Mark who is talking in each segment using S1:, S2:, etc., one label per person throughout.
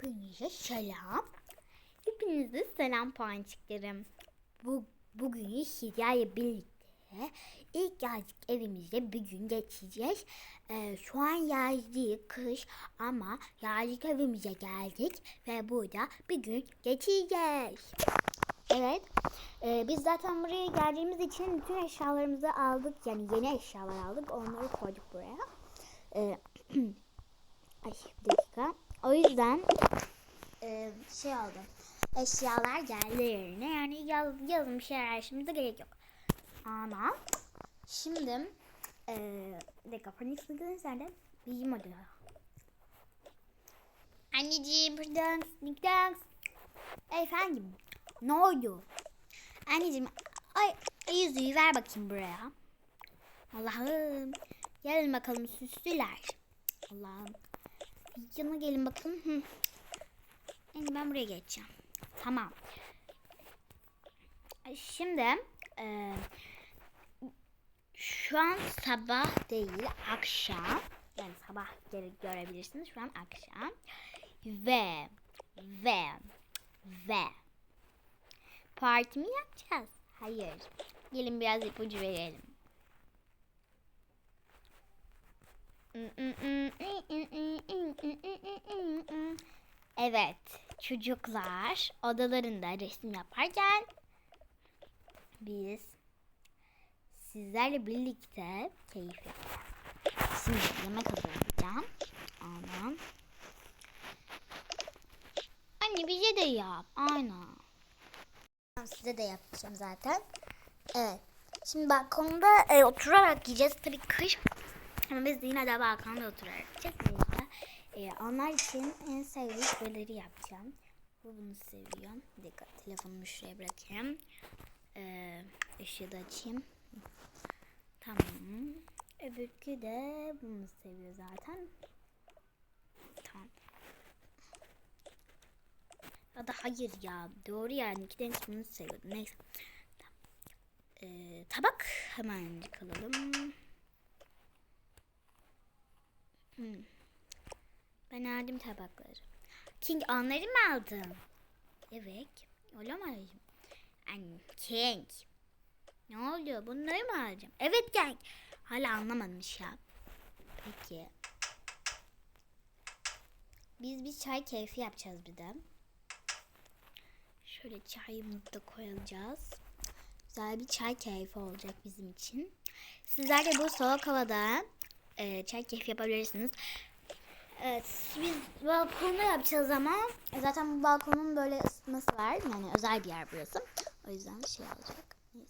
S1: Hepinize selam. Hepinize selam pançiklerim. Bu, bugün sizlerle birlikte ilk yazlık evimizde bir gün geçeceğiz. Ee, şu an yaz değil, kış ama yazlık evimize geldik ve burada bir gün geçeceğiz. Evet. Ee, biz zaten buraya geldiğimiz için bütün eşyalarımızı aldık. Yani yeni eşyalar aldık. Onları koyduk buraya. Ee, Ay bir dakika. O yüzden e, şey oldu. Eşyalar geldi yerine. Yani yaz, yazın bir şeyler şimdi gerek yok. Ama şimdi e, dakika panik sıkıntı nerede? Bilgim hadi. Anneciğim buradan sneak Efendim ne oldu? Anneciğim ay yüzüğü ver bakayım buraya. Allah'ım. Gelin bakalım süslüler. Allah'ım. Yana gelin. Yani ben buraya geçeceğim. Tamam. Şimdi e, şu an sabah değil akşam. Yani sabah görebilirsiniz. Şu an akşam. Ve ve ve parti mi yapacağız? Hayır. Gelin biraz ipucu verelim. Evet, çocuklar odalarında resim yaparken biz sizlerle birlikte keyif yapacağız. Şimdi yemek hazırlayacağım. Aman. Anne bize de yap. Aynen. Size de yapacağım zaten. Evet. Şimdi balkonda e, oturarak yiyeceğiz. Tabii kış ama biz de yine de balkonda oturarak yiyeceğiz. Neyse. E, onlar için en sevdiğim şeyleri yapacağım. Bu bunu seviyor. Dakika telefonumu şuraya bırakayım. E, ışığı da açayım. Tamam. Öbürkü de bunu seviyor zaten. Tamam. Ya da hayır ya. Doğru yani. İki tanesi bunu seviyordu. Neyse. Tamam. Ee, tabak hemen alalım. Hmm. Ben aldım tabakları. King onları mı aldın? Evet. Aldım? Anne King. Ne oluyor? Bunları mı alacağım? Evet King. Hala anlamamış ya. Peki. Biz bir çay keyfi yapacağız bir de. Şöyle çayımızı da koyacağız. Güzel bir çay keyfi olacak bizim için. Sizler de bu soğuk havada e, çay keyfi yapabilirsiniz. Evet, biz balkonda yapacağız ama zaten bu balkonun böyle ısıtması var. Yani özel bir yer burası. O yüzden şey olacak. Neyse.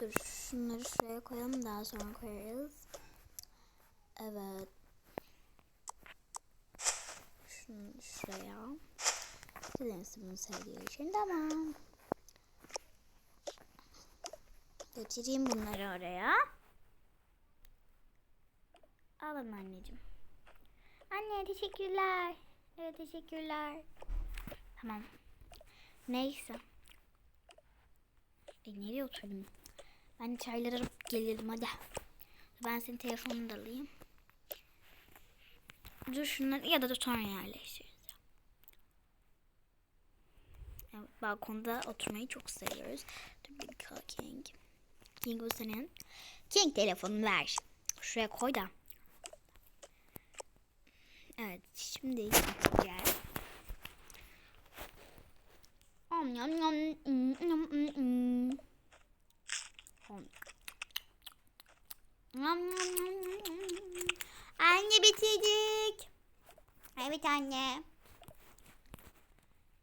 S1: Dur şunları şuraya koyalım daha sonra koyarız. Evet. Şunu şuraya. Silensi bunu sevdiği için tamam. Götüreyim bunları oraya. Alın anneciğim. Anne teşekkürler. Evet teşekkürler. Tamam. Neyse. E, nereye oturdum? Ben çayları alıp gelirim hadi. Ben senin telefonunu da alayım. Dur şunları ya da sonra yerleştiririz. Evet, balkonda oturmayı çok seviyoruz. Dur bir dakika Bu senin. King telefonunu ver. Şuraya koy da. Evet şimdi gideceğiz. Om yum yum. Om. Yum, yum, yum, yum, yum. Anne bitirdik. Evet anne.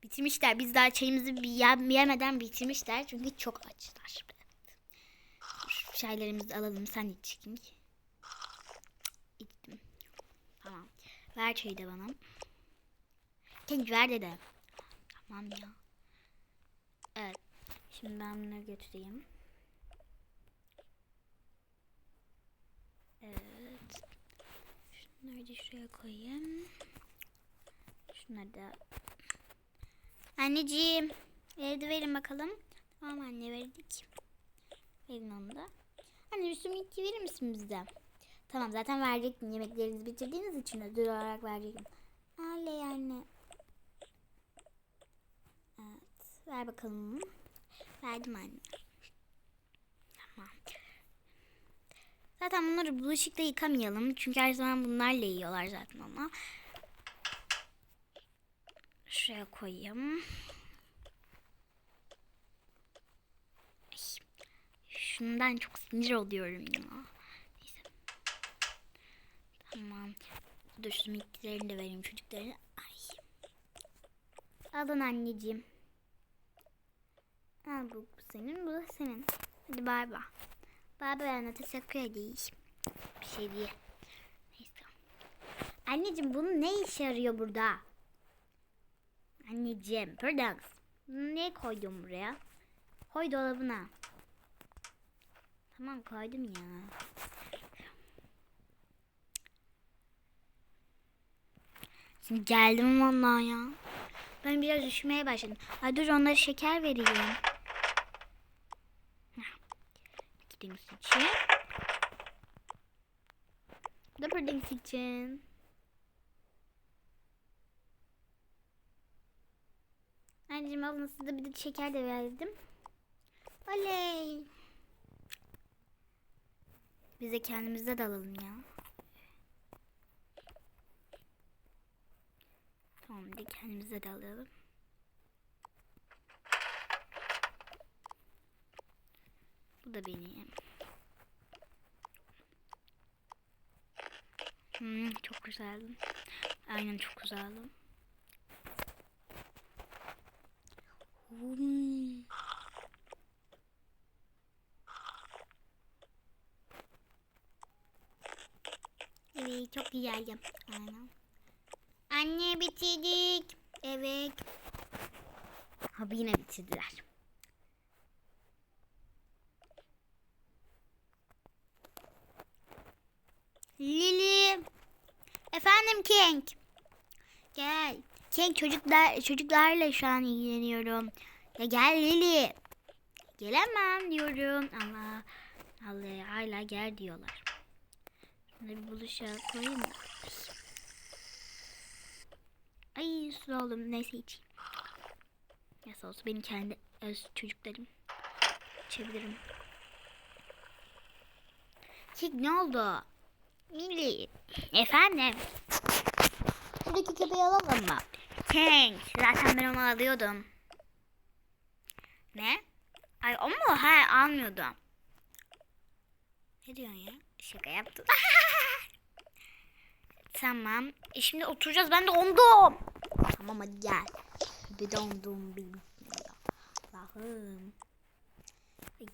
S1: Bitirmişler. Biz daha çayımızı yemeden bitirmişler. Çünkü çok açlar. Çaylarımızı alalım. Sen iç King. İçtim. Tamam. Ver çayı da bana. King ver dede. Tamam ya. Evet. Şimdi ben bunları götüreyim. Evet. Şunları da şuraya koyayım. Şunları da. Anneciğim. Evde verin bakalım. Tamam anne verdik. Verin onu da. Anne bir sümük verir misin bize? Tamam zaten verecektim. Yemeklerinizi bitirdiğiniz için ödül olarak verecektim. Öyle yani. Evet. Ver bakalım. Verdim anne. Tamam. Zaten bunları bulaşıkta yıkamayalım. Çünkü her zaman bunlarla yiyorlar zaten ama. Şuraya koyayım. Ay, şundan çok sinir oluyorum ya. Neyse. Tamam. Dur şu miktarını de vereyim çocuklarına. Ay. Alın anneciğim. Al bu senin, bu da senin. Hadi bay bay. Bay bay anne teşekkür edeyim. Bir şey diye. Neyse. Anneciğim bunun ne işe yarıyor burada? Anneciğim, Pırdax. Bunu niye koydun buraya? Koy dolabına. Tamam koydum ya. Şimdi geldim vallahi ya. Ben biraz üşümeye başladım. Ay dur onlara şeker vereyim. Gidiniz için. Bu da Pırdax için. Anneciğim abla size bir de şeker de verdim. Oley. Biz de kendimize de alalım ya. Tamam de kendimize de alalım. Bu da benim. Hmm, çok güzeldi. Aynen çok güzeldi. Hmm. Çok güzeldi. Aynen. Anne bitirdik. Evet. Abi yine bitirdiler. Lili. Efendim King. Gel. King çocuklar çocuklarla şu an ilgileniyorum. Ya gel Lili. Gelemem diyorum. Allah Allah hala gel diyorlar. Bir buluşa koyayım da. Ay, su oldum. Neyse içeyim. Nasıl olsa benim kendi öz çocuklarım. İçebilirim. King ne oldu? Lili. Efendim. Şuradaki köpeği alalım mı? King. Zaten ben onu alıyordum. Ne? Ay o mu? Ha almıyordum. Ne diyorsun ya? Şaka yaptım. tamam. E şimdi oturacağız. Ben de ondum. Tamam hadi gel. Bir dondum. Allah'ım.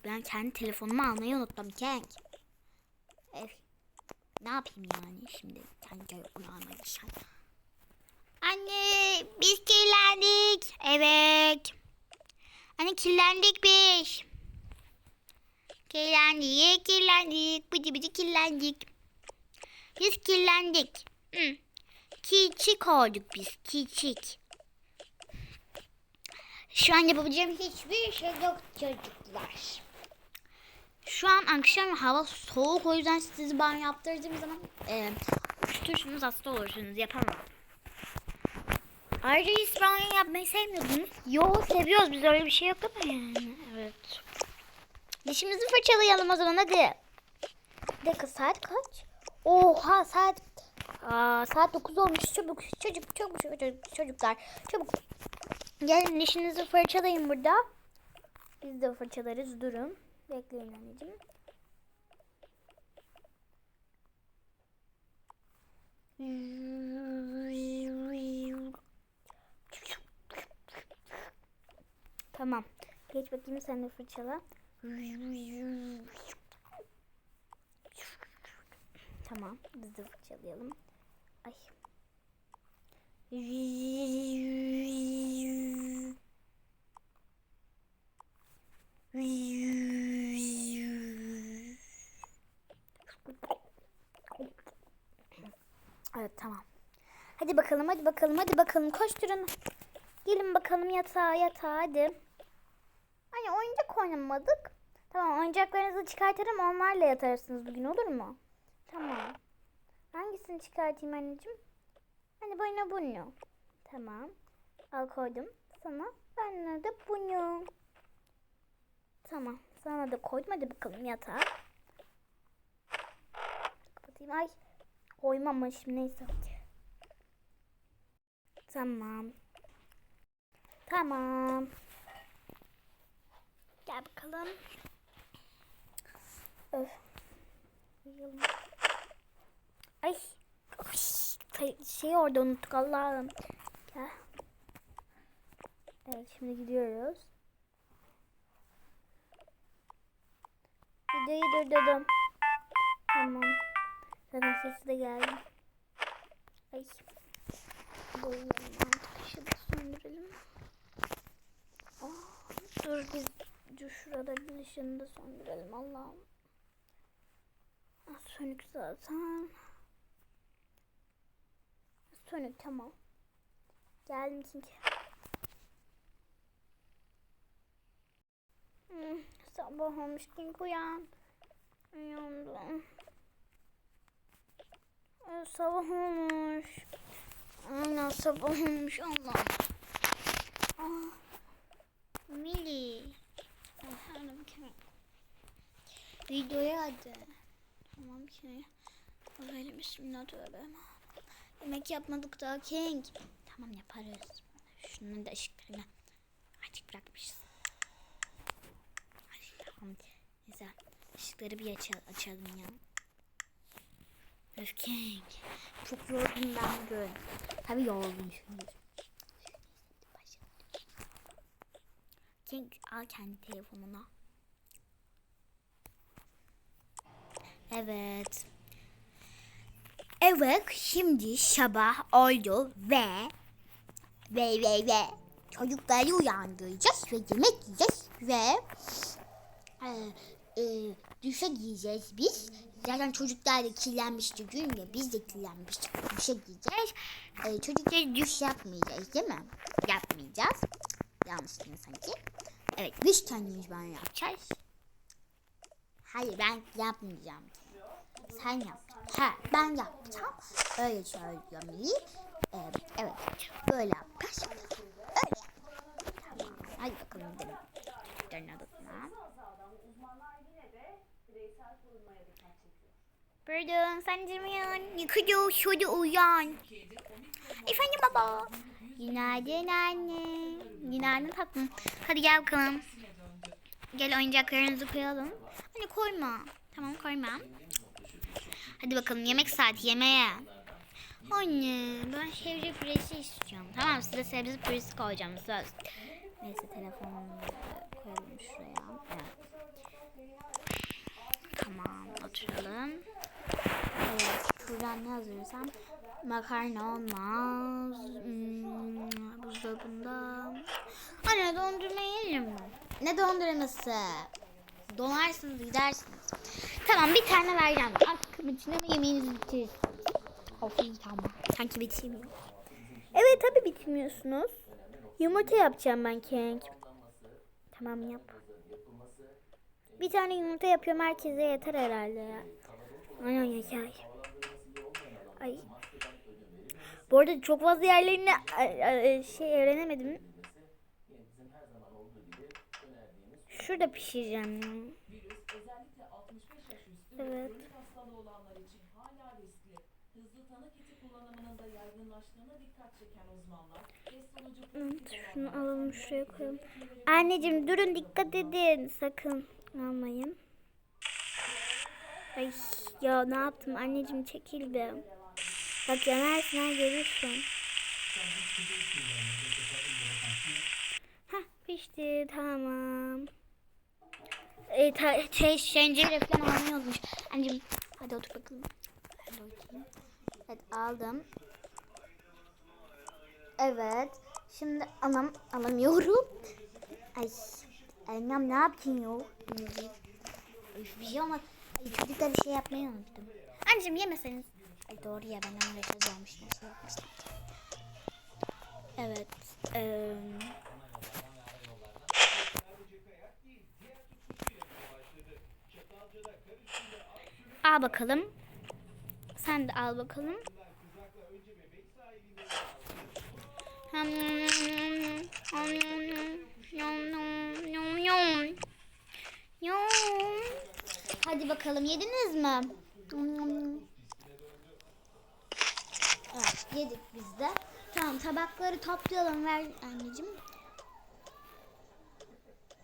S1: Ben kendi telefonumu almayı unuttum. King. Eh, ne yapayım yani şimdi? Kendi telefonumu almayı. Anne biz kirlendik. Evet. Anne kirlendik biz. Kirlendik, kirlendik. Bıcı bıcı kirlendik. Biz kirlendik. Hı. Kilçik olduk biz, kilçik. Şu an yapabileceğim hiçbir şey yok çocuklar. Şu an akşam hava soğuk o yüzden sizi banyo yaptırdığım zaman e, üşütürsünüz hasta olursunuz yapamam. Ayrıca hiç banyo yapmayı sevmiyordunuz. Yo seviyoruz biz öyle bir şey yok ama yani. Evet. Dişimizi fırçalayalım o zaman hadi. Bir dakika saat kaç? Oha saat Aa, saat 9 olmuş çabuk çocuk çabuk çocuk çocuklar çabuk gelin dişinizi fırçalayın burada biz de fırçalarız durun bekleyin anneciğim Tamam. Geç bakayım sen de fırçala. Tamam. Biz de fırçalayalım. Ay. Evet tamam. Hadi bakalım hadi bakalım hadi bakalım koşturun. Gelin bakalım yatağa yatağa hadi. Hani oyuncak oynamadık. Tamam oyuncaklarınızı çıkartırım onlarla yatarsınız bugün olur mu? Tamam. Hangisini çıkartayım anneciğim? Hani bana bunu. Tamam. Al koydum. Sana bana da bunu. Tamam. Sana da koydum. Hadi bakalım yatağa. Kapatayım. Ay. Koymamışım. Neyse. Tamam. Tamam. Gel bakalım. Öf. Uyuyalım. Ay. Ay, Şey orada unuttuk Allah'ım. Gel. Evet şimdi gidiyoruz. Videoyu durdurdum. Tamam. Zaten sesi de geldi. Ay. Boyunlarını artık söndürelim. Ah, dur biz dur şurada bir ışığını da söndürelim Allah'ım. Ah, sönük zaten. Sönük tamam. Geldim çünkü. Hmm, sabah olmuş King uyan. Uyandım. Ee, sabah olmuş. Aynen sabah olmuş Allah. Ah. Mili. Efendim Kerem. Videoya hadi. Tamam ki. Öyle bismillah tövbe. Yemek yapmadık daha King. Tamam yaparız. Şunun da ışıklarını açık bırakmışız. Hadi tamam. Güzel. Işıkları bir aç açalım ya. Öf King. Çok yorgun ben bugün. Tabii yorgun şimdi. King al kendi telefonuna. Evet. Evet şimdi sabah oldu ve ve ve ve çocukları uyandıracağız ve yemek yiyeceğiz ve e, e, duşa giyeceğiz biz. Zaten çocuklar da kirlenmişti dün ya biz de kirlenmiştik. Duşa giyeceğiz. E, çocuklara duş yapmayacağız değil mi? Yapmayacağız. Yanlış değil sanki? Evet biz kendimiz ben yapacağız. Hayır ben yapmayacağım. Sen yap. Ha ben yapacağım. Öyle söylüyorum iyi. Ee, evet böyle yapacağız. Öyle. Tamam hadi bakalım gidelim. Çocukların odasına. Pardon sen uyan. Yıkıyor şurada uyan. Efendim baba. Günaydın anne. Günaydın tatlım. Hadi gel bakalım. Gel oyuncaklarınızı koyalım. Hani koyma. Tamam koyma. Hadi bakalım yemek saati yemeğe. Anne ben sebze püresi istiyorum. Tamam size sebze püresi koyacağım söz. Neyse telefonumu koyalım şuraya. Evet. Tamam oturalım. Evet şuradan ne hazırlasam makarna olmaz. Hmm, buzdolabında. Anne dondurma mi? Ne dondurması? Donarsınız gidersiniz. Tamam bir tane vereceğim. Aklım için ama yemeğinizi bitirirsiniz. Of iyi tamam. Sanki bitirmiyor. Evet tabi bitmiyorsunuz. Yumurta yapacağım ben King. Tamam yap. Bir tane yumurta yapıyorum herkese yeter herhalde ya. Aynen yeter. Ay. Bu arada çok fazla yerlerini ay, ay, şey öğrenemedim. Şurada pişireceğim. Evet.
S2: hastalığı olanlar için hala riskli. Hızlı tanı kiti kullanımının da yaygınlaştığına dikkat çeken uzmanlar, test sonucu
S1: Evet, şunu alalım şuraya koyalım. Anneciğim durun dikkat edin. Sakın almayın. Ay ya ne yaptım anneciğim çekil be. Bak yanarsın ha görürsün. Hah pişti tamam. E, ta, şey, şencere falan almıyormuş. Anneciğim hadi otur bakalım. Hadi oturayım. Evet aldım. Evet. Şimdi anam alamıyorum. Ay. Annem ne yaptın ya? Üf, bir şey olmaz. Çocuklar bir şey yapmayı unuttum. Anneciğim yemeseniz. Ay doğru ya ben onlara söz vermiştim. Şey. Evet. eee Al bakalım. Sen de al bakalım. Hadi bakalım yediniz mi? Evet yedik biz de. Tamam tabakları toplayalım ver anneciğim.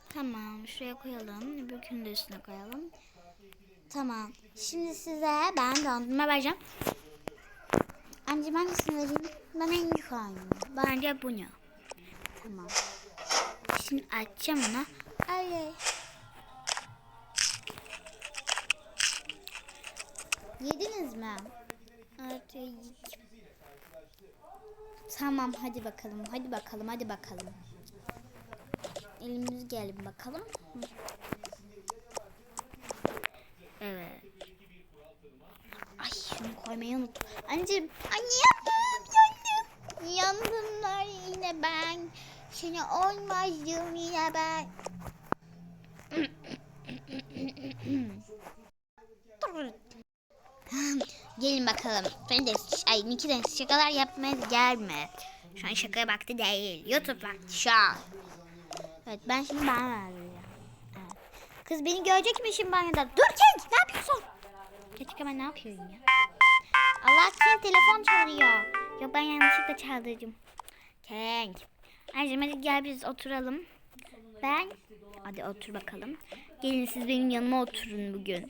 S1: Tamam şuraya koyalım. Öbürkünü de üstüne koyalım. Tamam. Şimdi size ben dondurma vereceğim. Anneciğim hangisini vereyim? Ben en yukarı. Bence bunu. Tamam. Şimdi açacağım onu. Ay. Yediniz mi? Yedik. Tamam hadi bakalım. Hadi bakalım. Hadi bakalım. Elimiz gelin bakalım. Hı. Evet. Ay şunu koymayı unuttum. Anneciğim. Anne yandım. Yandım. Yandımlar yine ben. Seni olmazdım yine ben. Gelin bakalım. De ay Niki de şakalar yapmaya gelme. Şu an şakaya baktı değil. YouTube vakti şu an. Evet ben şimdi. Evet. Kız beni görecek mi şimdi banyoda? Dur Cenk ne yapıyorsun? Gerçekten ben ne yapıyorum ya? Allah senin telefon çalıyor. Yok ben yanlışlıkla çaldırdım. Cenk. Anneciğim hadi gel biz oturalım. Ben hadi otur bakalım. Gelin siz benim yanıma oturun bugün.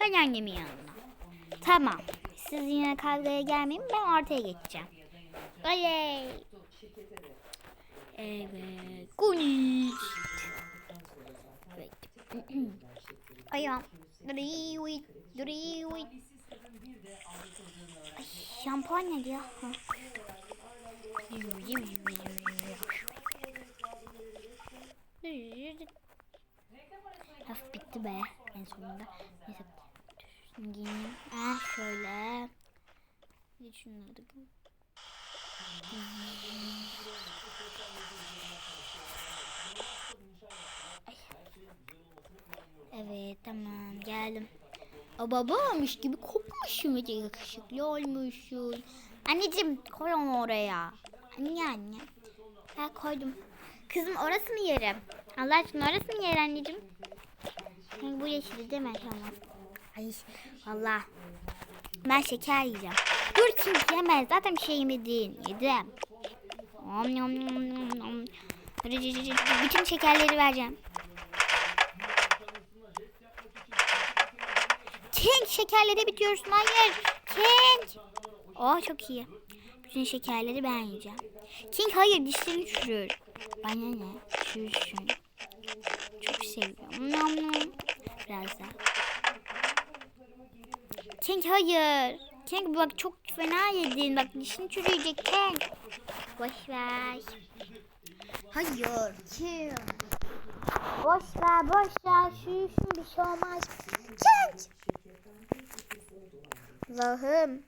S1: Ben annemin yanına. Tamam. Siz yine kavgaya gelmeyin. Ben ortaya geçeceğim. Oley. Evet. Kunis. Evet. Ayağım. Driwit. Driwit. Ay, şampuan ne ya? Ha. Hafif bitti be en sonunda. Neyse. Giyineyim. Ah şöyle. Bir şunları da Evet tamam geldim. Baba olmuş gibi kokmuşum ve yakışıklı olmuşsun. Anneciğim koy onu oraya. Anne anne. Ha koydum. Kızım orası mı yerim? Allah aşkına orası mı yer anneciğim? Yani bu yeşili mi? Tamam. Ay valla. Ben şeker yiyeceğim. Dur çünkü yemez. Zaten bir şey yemedin. Yedim. Om rı rı rı. Bütün şekerleri vereceğim. King şekerleri bitiyorsun. Hayır. King. Oh çok iyi. Bütün şekerleri ben yiyeceğim. King hayır dişlerini çürür. Bana ne? Çürüsün. Çok seviyorum. Nom nom. Biraz daha. King hayır. King bak çok fena yedin. Bak dişin çürüyecek King. Boş ver. Hayır. King. Boş ver boş ver. Çürüsün bir şey olmaz. King. Allah'ım.